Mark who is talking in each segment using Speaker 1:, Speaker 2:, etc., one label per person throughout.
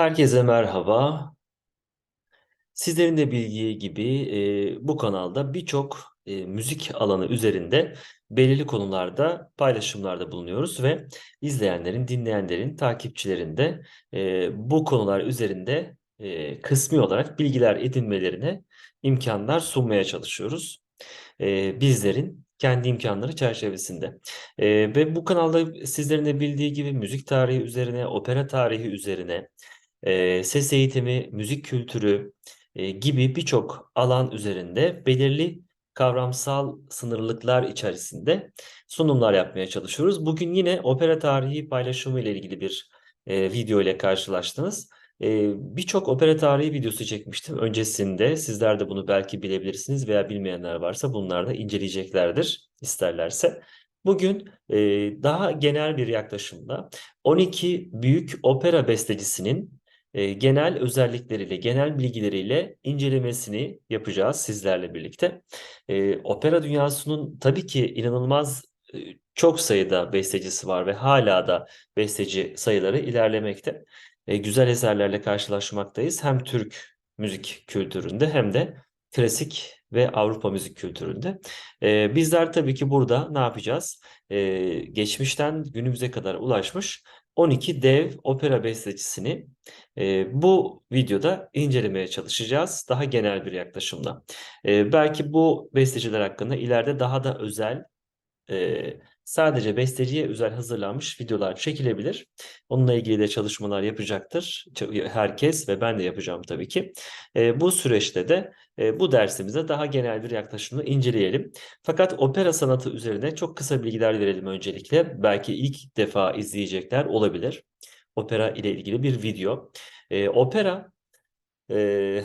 Speaker 1: Herkese merhaba. Sizlerin de bildiği gibi e, bu kanalda birçok e, müzik alanı üzerinde belirli konularda paylaşımlarda bulunuyoruz ve izleyenlerin, dinleyenlerin, takipçilerin de e, bu konular üzerinde e, kısmi olarak bilgiler edinmelerine imkanlar sunmaya çalışıyoruz. E, bizlerin kendi imkanları çerçevesinde. E, ve bu kanalda sizlerin de bildiği gibi müzik tarihi üzerine, opera tarihi üzerine, e, ses eğitimi, müzik kültürü e, gibi birçok alan üzerinde belirli kavramsal sınırlıklar içerisinde sunumlar yapmaya çalışıyoruz. Bugün yine opera tarihi paylaşımı ile ilgili bir e, video ile karşılaştınız. E, birçok opera tarihi videosu çekmiştim öncesinde. Sizler de bunu belki bilebilirsiniz veya bilmeyenler varsa bunlar da inceleyeceklerdir isterlerse. Bugün e, daha genel bir yaklaşımda 12 büyük opera bestecisinin genel özellikleriyle, genel bilgileriyle incelemesini yapacağız sizlerle birlikte. Opera dünyasının tabii ki inanılmaz çok sayıda bestecisi var ve hala da besteci sayıları ilerlemekte. Güzel eserlerle karşılaşmaktayız. Hem Türk müzik kültüründe hem de klasik ve Avrupa müzik kültüründe. E, bizler tabii ki burada ne yapacağız? E, geçmişten günümüze kadar ulaşmış 12 dev opera bestecisini e, bu videoda incelemeye çalışacağız. Daha genel bir yaklaşımla. E, belki bu besteciler hakkında ileride daha da özel e, sadece besteciye özel hazırlanmış videolar çekilebilir. Onunla ilgili de çalışmalar yapacaktır herkes ve ben de yapacağım tabii ki. E, bu süreçte de e, bu dersimize daha genel bir yaklaşımla inceleyelim. Fakat opera sanatı üzerine çok kısa bilgiler verelim öncelikle. Belki ilk defa izleyecekler olabilir. Opera ile ilgili bir video. E, opera e,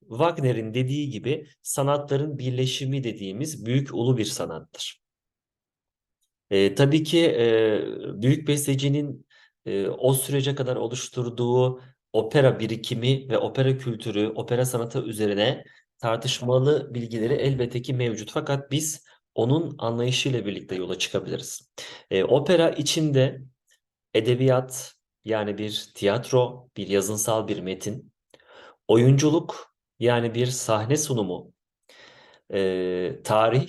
Speaker 1: Wagner'in dediği gibi sanatların birleşimi dediğimiz büyük ulu bir sanattır. E, tabii ki e, büyük bestecinin e, o sürece kadar oluşturduğu opera birikimi ve opera kültürü, opera sanatı üzerine tartışmalı bilgileri elbette ki mevcut. Fakat biz onun anlayışıyla birlikte yola çıkabiliriz. E, opera içinde edebiyat yani bir tiyatro, bir yazınsal bir metin, oyunculuk yani bir sahne sunumu, e, tarih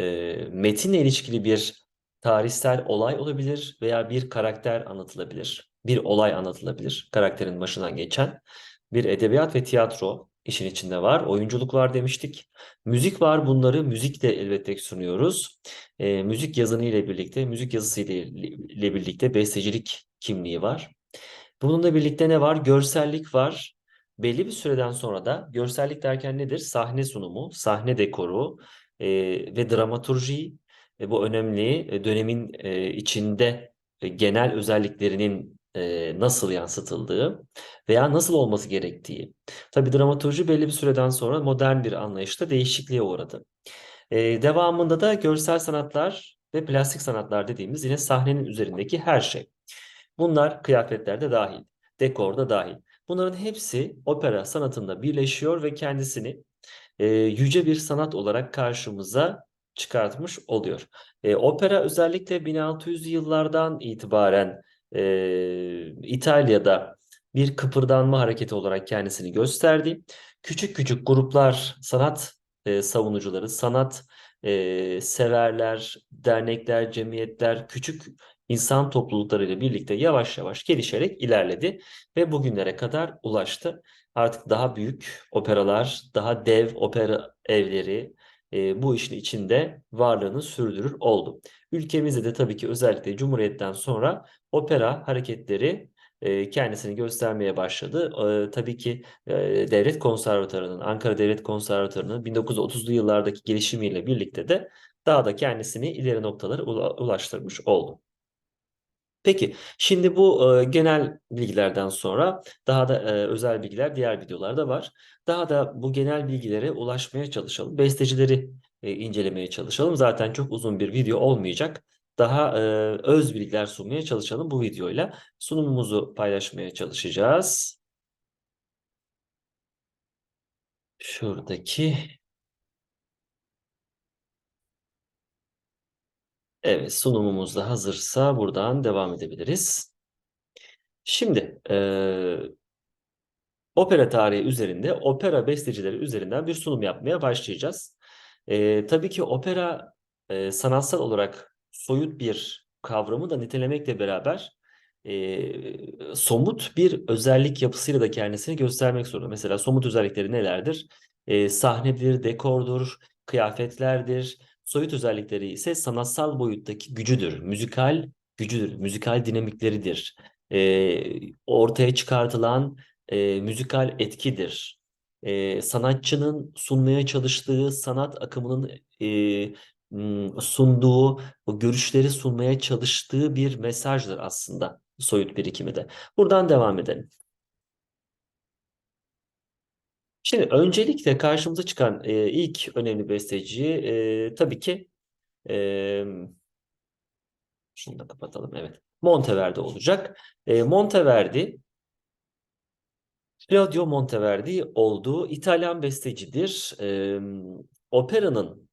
Speaker 1: e, metinle ilişkili bir tarihsel olay olabilir veya bir karakter anlatılabilir. Bir olay anlatılabilir karakterin başından geçen. Bir edebiyat ve tiyatro işin içinde var. Oyunculuk var demiştik. Müzik var bunları müzik de elbette sunuyoruz. E, müzik yazını ile birlikte, müzik yazısı ile, ile birlikte bestecilik kimliği var. Bununla birlikte ne var? Görsellik var. Belli bir süreden sonra da görsellik derken nedir? Sahne sunumu, sahne dekoru, e, ve dramaturji e, bu önemli e, dönemin e, içinde e, genel özelliklerinin e, nasıl yansıtıldığı veya nasıl olması gerektiği. Tabii dramaturji belli bir süreden sonra modern bir anlayışta değişikliğe uğradı. E, devamında da görsel sanatlar ve plastik sanatlar dediğimiz yine sahnenin üzerindeki her şey. Bunlar kıyafetlerde dahil, dekorda dahil. Bunların hepsi opera sanatında birleşiyor ve kendisini e, yüce bir sanat olarak karşımıza çıkartmış oluyor. E, opera özellikle 1600'lü yıllardan itibaren e, İtalya'da bir kıpırdanma hareketi olarak kendisini gösterdi. Küçük küçük gruplar, sanat e, savunucuları, sanat e, severler, dernekler, cemiyetler, küçük insan topluluklarıyla birlikte yavaş yavaş gelişerek ilerledi ve bugünlere kadar ulaştı artık daha büyük operalar, daha dev opera evleri e, bu işin içinde varlığını sürdürür oldu. Ülkemizde de tabii ki özellikle Cumhuriyet'ten sonra opera hareketleri e, kendisini göstermeye başladı. E, tabii ki e, Devlet Konservatuarı'nın, Ankara Devlet Konservatuarı'nın 1930'lu yıllardaki gelişimiyle birlikte de daha da kendisini ileri noktalara ulaştırmış oldu. Peki şimdi bu e, genel bilgilerden sonra daha da e, özel bilgiler diğer videolarda var. Daha da bu genel bilgilere ulaşmaya çalışalım. Bestecileri e, incelemeye çalışalım. Zaten çok uzun bir video olmayacak. Daha e, öz bilgiler sunmaya çalışalım bu videoyla. Sunumumuzu paylaşmaya çalışacağız. Şuradaki Evet sunumumuz da hazırsa buradan devam edebiliriz. Şimdi e, opera tarihi üzerinde opera bestecileri üzerinden bir sunum yapmaya başlayacağız. E, tabii ki opera e, sanatsal olarak soyut bir kavramı da nitelemekle beraber e, somut bir özellik yapısıyla da kendisini göstermek zorunda. Mesela somut özellikleri nelerdir? E, sahnedir, dekordur, kıyafetlerdir. Soyut özellikleri ise sanatsal boyuttaki gücüdür, müzikal gücüdür, müzikal dinamikleridir. E, ortaya çıkartılan e, müzikal etkidir. E, sanatçının sunmaya çalıştığı sanat akımının e, sunduğu, o görüşleri sunmaya çalıştığı bir mesajdır aslında soyut birikimi de. Buradan devam edelim. Şimdi öncelikle karşımıza çıkan e, ilk önemli besteci e, tabii ki e, şunu da kapatalım evet Monteverdi olacak. E, Monteverdi Claudio Monteverdi olduğu İtalyan bestecidir. E, operanın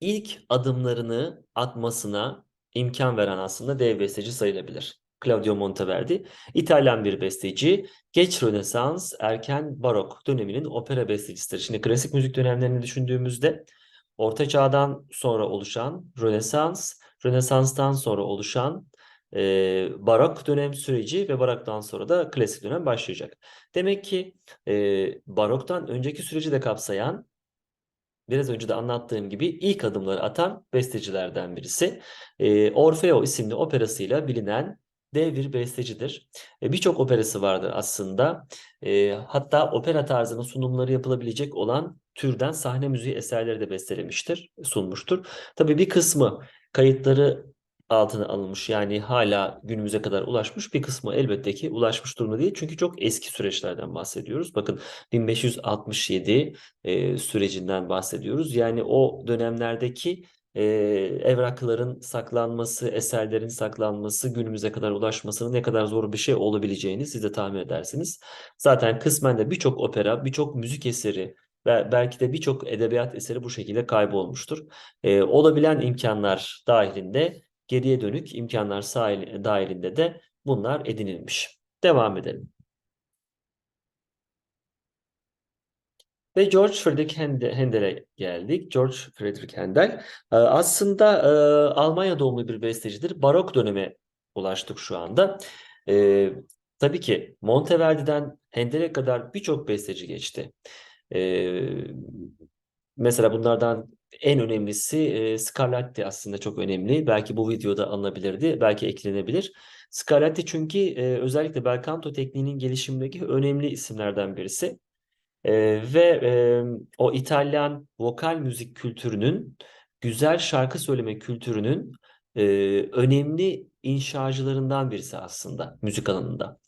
Speaker 1: ilk adımlarını atmasına imkan veren aslında dev besteci sayılabilir. Claudio Monteverdi, İtalyan bir besteci, geç Rönesans, erken Barok döneminin opera bestecisidir. Şimdi klasik müzik dönemlerini düşündüğümüzde Orta Çağ'dan sonra oluşan Rönesans, Rönesans'tan sonra oluşan e, Barok dönem süreci ve Barok'tan sonra da klasik dönem başlayacak. Demek ki e, Barok'tan önceki süreci de kapsayan biraz önce de anlattığım gibi ilk adımları atan bestecilerden birisi. E, Orfeo isimli operasıyla bilinen dev bir bestecidir. E, Birçok operası vardır aslında. E, hatta opera tarzının sunumları yapılabilecek olan türden sahne müziği eserleri de bestelemiştir, sunmuştur. Tabii bir kısmı kayıtları altına alınmış yani hala günümüze kadar ulaşmış bir kısmı elbette ki ulaşmış durumda değil. Çünkü çok eski süreçlerden bahsediyoruz. Bakın 1567 e, sürecinden bahsediyoruz. Yani o dönemlerdeki e, evrakların saklanması, eserlerin saklanması, günümüze kadar ulaşmasının ne kadar zor bir şey olabileceğini siz de tahmin edersiniz. Zaten kısmen de birçok opera, birçok müzik eseri ve belki de birçok edebiyat eseri bu şekilde kaybolmuştur. E, olabilen imkanlar dahilinde geriye dönük imkanlar dahilinde de bunlar edinilmiş. Devam edelim. Ve George Friedrich Handel'e geldik. George Friedrich Handel e, aslında e, Almanya doğumlu bir bestecidir. Barok döneme ulaştık şu anda. E, tabii ki Monteverdi'den Handel'e kadar birçok besteci geçti. Mesela bunlardan en önemlisi e, Scarlatti aslında çok önemli. Belki bu videoda alınabilirdi, belki eklenebilir. Scarlatti çünkü e, özellikle bel canto tekniğinin gelişimindeki önemli isimlerden birisi. E, ve e, o İtalyan vokal müzik kültürünün, güzel şarkı söyleme kültürünün e, önemli inşacılarından birisi aslında müzik alanında.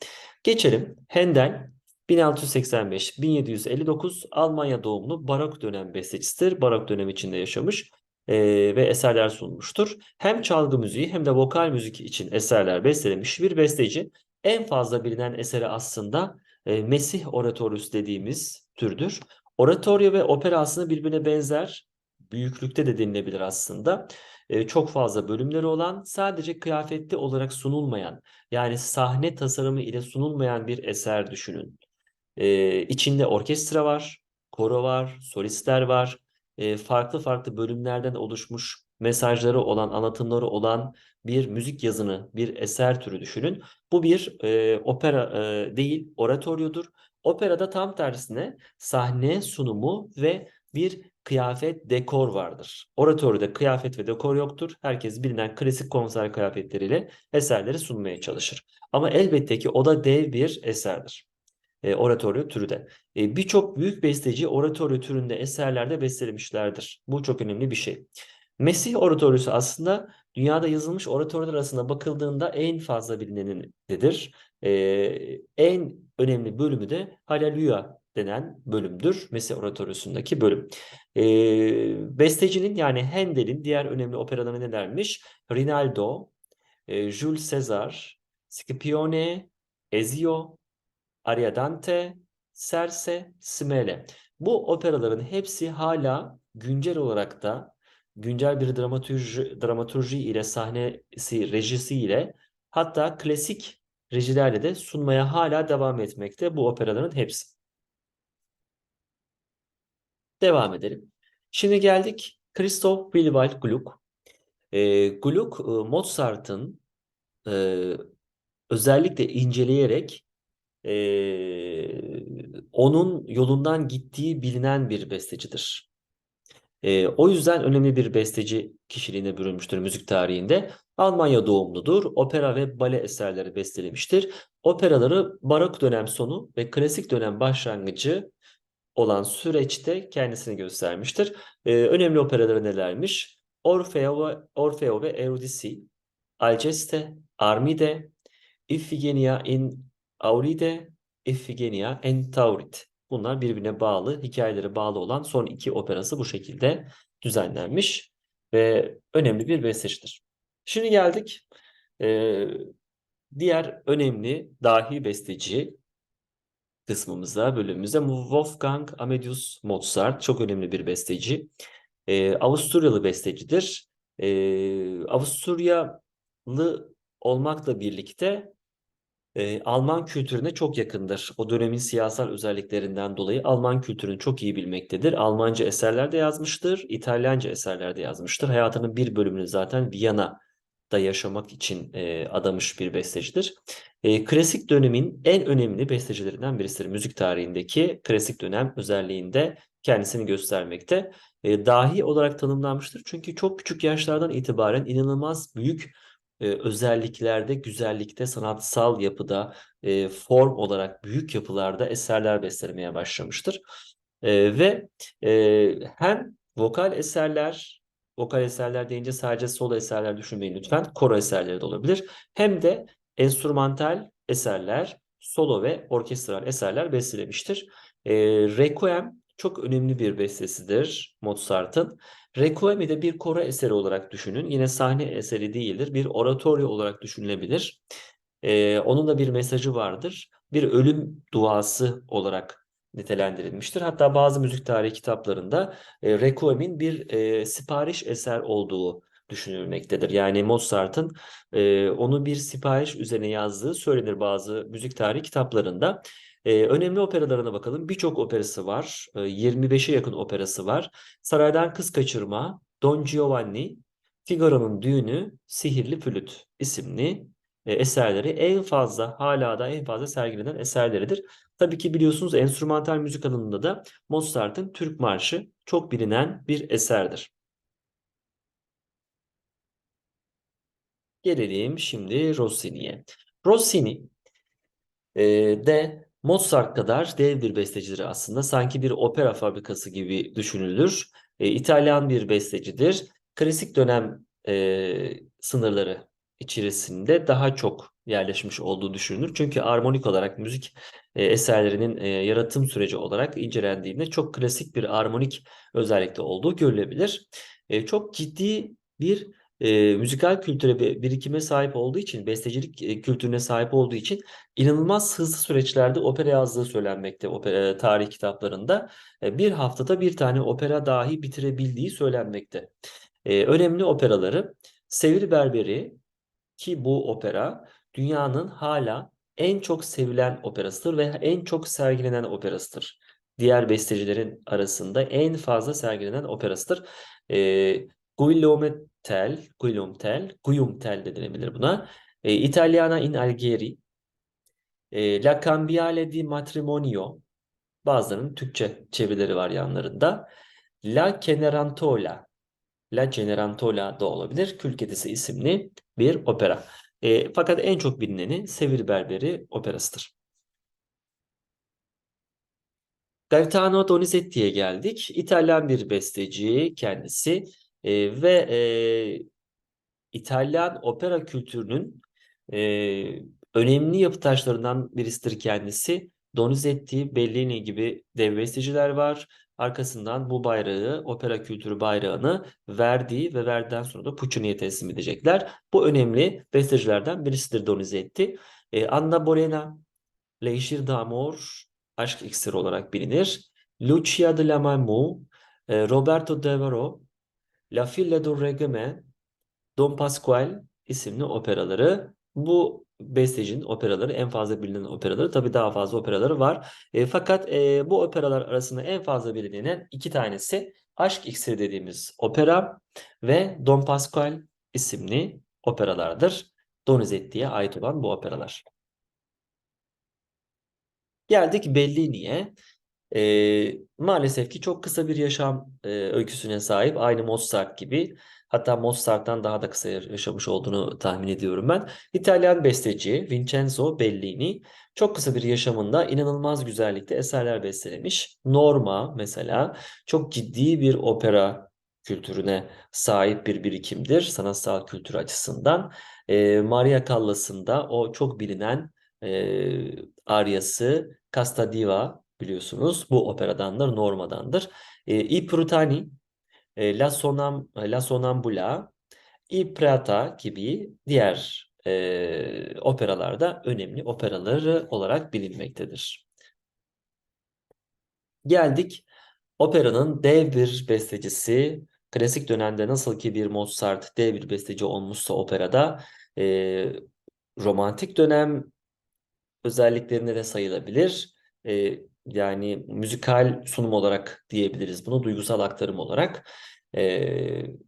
Speaker 1: Geçelim. Handel 1685-1759 Almanya doğumlu barok dönem bestecisidir. Barok dönem içinde yaşamış e, ve eserler sunmuştur. Hem çalgı müziği hem de vokal müzik için eserler bestelemiş bir besteci. En fazla bilinen eseri aslında e, Mesih Oratorius dediğimiz türdür. Oratorio ve opera aslında birbirine benzer. Büyüklükte de denilebilir aslında. E, çok fazla bölümleri olan, sadece kıyafetli olarak sunulmayan, yani sahne tasarımı ile sunulmayan bir eser düşünün. E, içinde orkestra var, koro var, solistler var. E, farklı farklı bölümlerden oluşmuş mesajları olan, anlatımları olan bir müzik yazını, bir eser türü düşünün. Bu bir e, opera e, değil, oratoryodur. Operada tam tersine sahne sunumu ve bir kıyafet, dekor vardır. Oratoryoda kıyafet ve dekor yoktur. Herkes bilinen klasik konser kıyafetleriyle eserleri sunmaya çalışır. Ama elbette ki o da dev bir eserdir e, oratoryo türü de. E, Birçok büyük besteci oratoryo türünde eserlerde bestelemişlerdir. Bu çok önemli bir şey. Mesih oratoryosu aslında dünyada yazılmış oratoryolar arasında bakıldığında en fazla bilinenidir. E, en önemli bölümü de Haleluya denen bölümdür. Mesih oratoryosundaki bölüm. E, bestecinin yani Handel'in diğer önemli operalarına ne dermiş? Rinaldo, e, Jules Caesar, Scipione, Ezio, Ariadante, Serse, Smele. Bu operaların hepsi hala güncel olarak da güncel bir dramaturji, dramaturji ile sahnesi, rejisi ile hatta klasik rejilerle de sunmaya hala devam etmekte bu operaların hepsi. Devam edelim. Şimdi geldik Christoph Willibald Gluck. E, Gluck, Mozart'ın e, özellikle inceleyerek e, onun yolundan gittiği bilinen bir bestecidir. E, o yüzden önemli bir besteci kişiliğine bürünmüştür müzik tarihinde. Almanya doğumludur. Opera ve bale eserleri bestelemiştir. Operaları barok dönem sonu ve klasik dönem başlangıcı olan süreçte kendisini göstermiştir. Ee, önemli operaları nelermiş? Orfeo ve, Orfeo ve Eurydice, Alceste, Armide, Iphigenia in Auride, Iphigenia in Taurit. Bunlar birbirine bağlı, hikayeleri bağlı olan son iki operası bu şekilde düzenlenmiş ve önemli bir bestecidir. Şimdi geldik e, diğer önemli dahi besteci kısmımıza, bölümümüze Wolfgang Amadeus Mozart çok önemli bir besteci. Ee, Avusturyalı bestecidir. Ee, Avusturyalı olmakla birlikte e, Alman kültürüne çok yakındır. O dönemin siyasal özelliklerinden dolayı Alman kültürünü çok iyi bilmektedir. Almanca eserler de yazmıştır, İtalyanca eserler de yazmıştır. Hayatının bir bölümünü zaten Viyana da yaşamak için e, adamış bir bestecidir. E, klasik dönemin en önemli bestecilerinden birisidir. Müzik tarihindeki klasik dönem özelliğinde kendisini göstermekte. E, dahi olarak tanımlanmıştır. Çünkü çok küçük yaşlardan itibaren inanılmaz büyük e, özelliklerde, güzellikte, sanatsal yapıda, e, form olarak büyük yapılarda eserler beslemeye başlamıştır. E, ve e, hem vokal eserler Vokal eserler deyince sadece solo eserler düşünmeyin lütfen. Koro eserleri de olabilir. Hem de enstrümantal eserler, solo ve orkestral eserler bestelemiştir. E, Requiem çok önemli bir bestesidir Mozart'ın. Requiem'i de bir koro eseri olarak düşünün. Yine sahne eseri değildir. Bir oratoryo olarak düşünülebilir. E, onun da bir mesajı vardır. Bir ölüm duası olarak nitelendirilmiştir. Hatta bazı müzik tarihi kitaplarında e, Requiem'in bir e, sipariş eser olduğu düşünülmektedir. Yani Mozart'ın e, onu bir sipariş üzerine yazdığı söylenir bazı müzik tarihi kitaplarında. E, önemli operalarına bakalım. Birçok operası var. E, 25'e yakın operası var. Saraydan Kız Kaçırma, Don Giovanni, Figaro'nun Düğünü, Sihirli Flüt isimli e, eserleri en fazla hala da en fazla sergilenen eserleridir. Tabii ki biliyorsunuz enstrümantal müzik alanında da Mozart'ın Türk Marşı çok bilinen bir eserdir. Gelelim şimdi Rossini'ye. Rossini de Mozart kadar dev bir bestecidir aslında. Sanki bir opera fabrikası gibi düşünülür. E, İtalyan bir bestecidir. Klasik dönem e, sınırları içerisinde daha çok yerleşmiş olduğu düşünülür. Çünkü armonik olarak müzik e, eserlerinin e, yaratım süreci olarak incelendiğinde çok klasik bir armonik özellikte olduğu görülebilir. E, çok ciddi bir e, müzikal kültüre birikime sahip olduğu için, bestecilik e, kültürüne sahip olduğu için inanılmaz hızlı süreçlerde opera yazdığı söylenmekte opera tarih kitaplarında. E, bir haftada bir tane opera dahi bitirebildiği söylenmekte. E, önemli operaları Sevil Berberi ki bu opera dünyanın hala en çok sevilen operasıdır ve en çok sergilenen operasıdır. Diğer bestecilerin arasında en fazla sergilenen operasıdır. E, Guillaume Tell, Guillaume Tell, Guillaume Tell de denebilir buna. E, Italiana in Algeri, e, La Cambiale di Matrimonio, bazılarının Türkçe çevirileri var yanlarında. La Cenerentola, La Cenerentola da olabilir. Kül isimli bir opera. E, fakat en çok bilineni Sevil Berberi operasıdır. Gaetano Donizetti'ye geldik. İtalyan bir besteci kendisi e, ve e, İtalyan opera kültürünün e, önemli yapı taşlarından birisidir kendisi. Donizetti, Bellini gibi dev besteciler var. Arkasından bu bayrağı, opera kültürü bayrağını verdiği ve verdikten sonra da Puccini'ye teslim edecekler. Bu önemli bestecilerden birisidir Donizetti. E, Anna Bolena, Leişir d'Amor, Aşk İksiri olarak bilinir. Lucia de la Malmö, e, Roberto Devereux, La Fille du Regime, Don Pasquale isimli operaları bu bestecinin operaları en fazla bilinen operaları tabii daha fazla operaları var. E, fakat e, bu operalar arasında en fazla bilinen iki tanesi Aşk İksiri dediğimiz opera ve Don Pasquale isimli operalardır. Donizetti'ye ait olan bu operalar. Geldik Bellini'ye. E, maalesef ki çok kısa bir yaşam e, öyküsüne sahip. Aynı Mozart gibi. Hatta Mozart'tan daha da kısa yaşamış olduğunu tahmin ediyorum ben. İtalyan besteci Vincenzo Bellini çok kısa bir yaşamında inanılmaz güzellikte eserler bestelemiş. Norma mesela çok ciddi bir opera kültürüne sahip bir birikimdir sanatsal kültür açısından. E, Maria Callas'ın o çok bilinen e, aryası Casta Diva biliyorsunuz. Bu operadandır, Norma'dandır. E, I Prutani, e, La, Sonam, La Sonambula, I Prata gibi diğer e, operalarda önemli operaları olarak bilinmektedir. Geldik operanın dev bir bestecisi, klasik dönemde nasıl ki bir Mozart dev bir besteci olmuşsa operada, e, romantik dönem özelliklerine de sayılabilir. E, yani müzikal sunum olarak diyebiliriz bunu, duygusal aktarım olarak. E,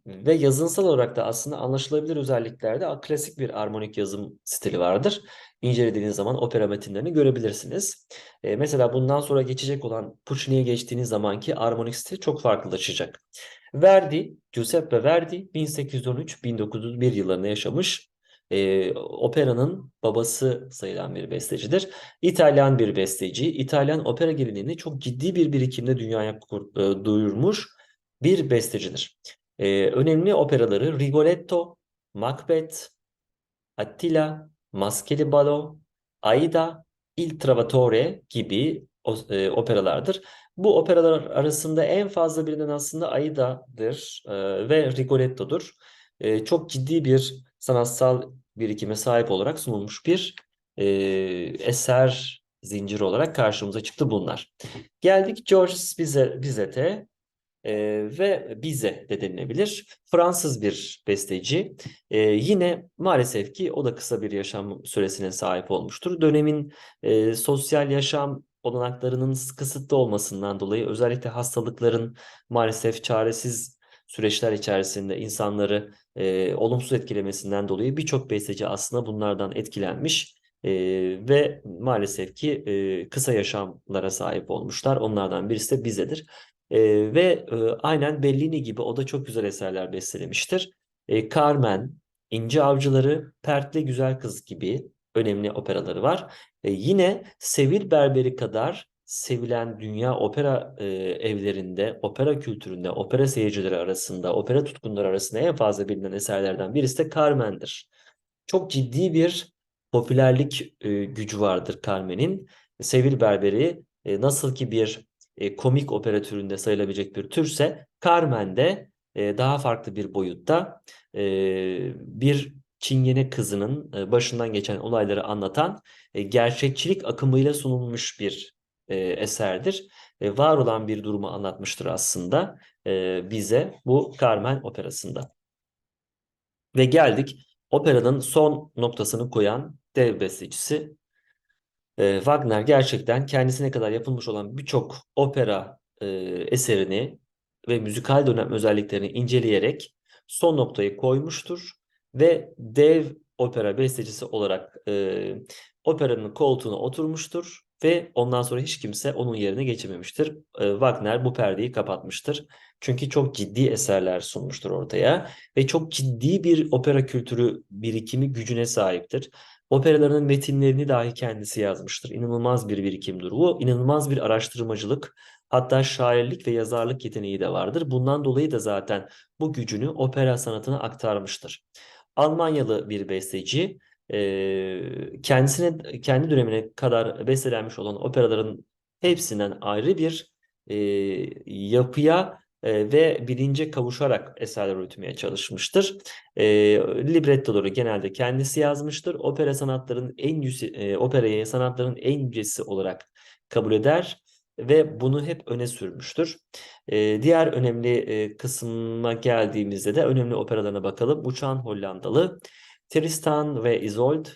Speaker 1: ve yazınsal olarak da aslında anlaşılabilir özelliklerde klasik bir armonik yazım stili vardır. İncelediğiniz zaman opera metinlerini görebilirsiniz. E, mesela bundan sonra geçecek olan Puccini'ye geçtiğiniz zamanki armonik stil çok farklılaşacak. Verdi, Giuseppe Verdi 1813-1901 yıllarında yaşamış e, operanın babası sayılan bir bestecidir. İtalyan bir besteci. İtalyan opera geleneğini çok ciddi bir birikimde dünyaya e, duyurmuş bir bestecidir. E, önemli operaları Rigoletto, Macbeth, Attila, Maskeli Balo, Aida, Il Trovatore gibi e, operalardır. Bu operalar arasında en fazla bilinen aslında Aida'dır e, ve Rigoletto'dur. E, çok ciddi bir sanatsal birikime sahip olarak sunulmuş bir e, eser zinciri olarak karşımıza çıktı bunlar. Geldik George Bizet'e e, ve Bize de denilebilir. Fransız bir besteci. E, yine maalesef ki o da kısa bir yaşam süresine sahip olmuştur. Dönemin e, sosyal yaşam olanaklarının kısıtlı olmasından dolayı özellikle hastalıkların maalesef çaresiz süreçler içerisinde insanları e, olumsuz etkilemesinden dolayı birçok besteci aslında bunlardan etkilenmiş e, ve maalesef ki e, kısa yaşamlara sahip olmuşlar. Onlardan birisi de bizedir. E, ve e, aynen Bellini gibi o da çok güzel eserler bestelemiştir. E, Carmen, İnci Avcıları, Pertli Güzel Kız gibi önemli operaları var. E, yine Sevil Berberi kadar sevilen dünya opera e, evlerinde, opera kültüründe, opera seyircileri arasında, opera tutkunları arasında en fazla bilinen eserlerden birisi de Carmen'dir. Çok ciddi bir popülerlik e, gücü vardır Carmen'in. Sevil Berberi e, nasıl ki bir e, komik opera türünde sayılabilecek bir türse, Carmen de e, daha farklı bir boyutta e, bir Çingene kızının e, başından geçen olayları anlatan e, gerçekçilik akımıyla sunulmuş bir e, eserdir. E, var olan bir durumu anlatmıştır aslında e, bize bu Carmen operasında. Ve geldik operanın son noktasını koyan dev bestecisi e, Wagner gerçekten kendisine kadar yapılmış olan birçok opera e, eserini ve müzikal dönem özelliklerini inceleyerek son noktayı koymuştur ve dev opera bestecisi olarak e, operanın koltuğuna oturmuştur ve ondan sonra hiç kimse onun yerine geçememiştir. E, Wagner bu perdeyi kapatmıştır. Çünkü çok ciddi eserler sunmuştur ortaya ve çok ciddi bir opera kültürü birikimi gücüne sahiptir. Operalarının metinlerini dahi kendisi yazmıştır. İnanılmaz bir birikimdir bu. İnanılmaz bir araştırmacılık, hatta şairlik ve yazarlık yeteneği de vardır. Bundan dolayı da zaten bu gücünü opera sanatına aktarmıştır. Almanyalı bir besteci kendisine kendi dönemine kadar bestelenmiş olan operaların hepsinden ayrı bir e, yapıya e, ve bilince kavuşarak eserler üretmeye çalışmıştır. E, librettoları genelde kendisi yazmıştır. Opera sanatların en yüce, operayı sanatların en yücesi olarak kabul eder ve bunu hep öne sürmüştür. E, diğer önemli e, kısma geldiğimizde de önemli operalarına bakalım. Uçan Hollandalı, Tristan ve Isolde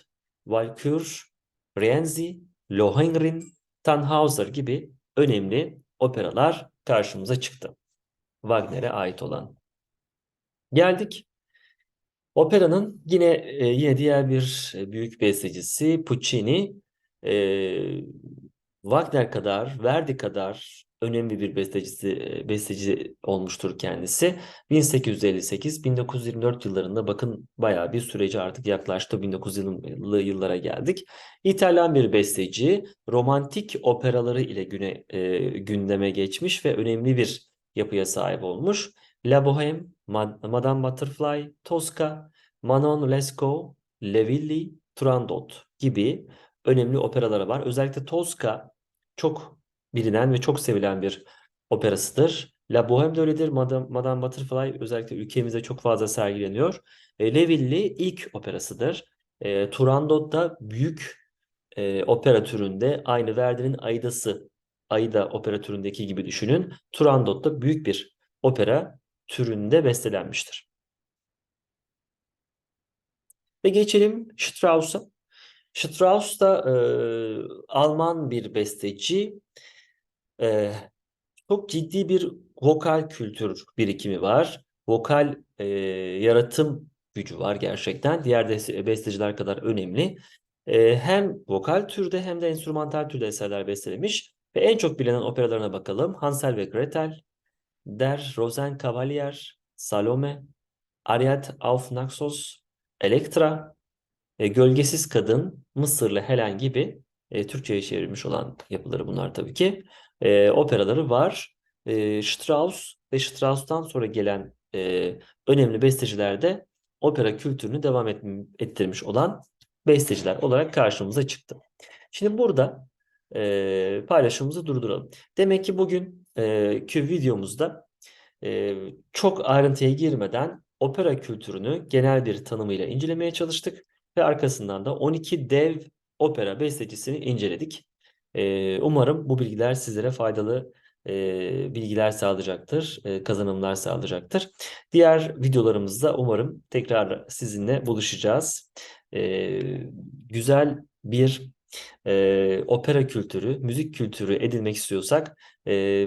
Speaker 1: Walkür, Rienzi, Lohengrin, Tannhauser gibi önemli operalar karşımıza çıktı. Wagner'e ait olan. Geldik Operanın yine e, yine diğer bir e, büyük bestecisi Puccini e, Wagner kadar, Verdi kadar önemli bir bestecisi besteci olmuştur kendisi. 1858-1924 yıllarında bakın bayağı bir süreci artık yaklaştı. 1900'lı yıllara geldik. İtalyan bir besteci, romantik operaları ile güne, e, gündeme geçmiş ve önemli bir yapıya sahip olmuş. La Bohème, Madame Butterfly, Tosca, Manon Lescaut, Levilli, Turandot gibi önemli operaları var. Özellikle Tosca çok bilinen ve çok sevilen bir operasıdır. La Bohème de öyledir. Madame, Madame Butterfly özellikle ülkemizde çok fazla sergileniyor. E, Levilli ilk operasıdır. E, Turandot da büyük e, opera türünde aynı Verdi'nin Aida'sı Aida opera türündeki gibi düşünün. Turandot da büyük bir opera türünde bestelenmiştir. Ve geçelim Strauss'a. Strauss da e, Alman bir besteci. E, çok ciddi bir vokal kültür birikimi var. Vokal e, yaratım gücü var gerçekten. Diğer besteciler kadar önemli. E, hem vokal türde hem de enstrümantal türde eserler bestelemiş. Ve en çok bilinen operalarına bakalım. Hansel ve Gretel, Der Rosenkavalier, Salome, Ariadne auf Naxos, Elektra, e, Gölgesiz Kadın, Mısırlı Helen gibi e, Türkçe'ye çevrilmiş olan yapıları bunlar tabii ki. E, operaları var. E, Strauss ve Strauss'tan sonra gelen e, önemli besteciler de opera kültürünü devam et, ettirmiş olan besteciler olarak karşımıza çıktı. Şimdi burada e, paylaşımımızı durduralım. Demek ki bugün e, videomuzda e, çok ayrıntıya girmeden opera kültürünü genel bir tanımıyla incelemeye çalıştık ve arkasından da 12 dev opera bestecisini inceledik. Umarım bu bilgiler sizlere faydalı bilgiler sağlayacaktır, kazanımlar sağlayacaktır. Diğer videolarımızda umarım tekrar sizinle buluşacağız. Güzel bir opera kültürü, müzik kültürü edinmek istiyorsak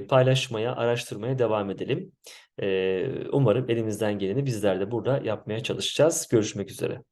Speaker 1: paylaşmaya, araştırmaya devam edelim. Umarım elimizden geleni bizler de burada yapmaya çalışacağız. Görüşmek üzere.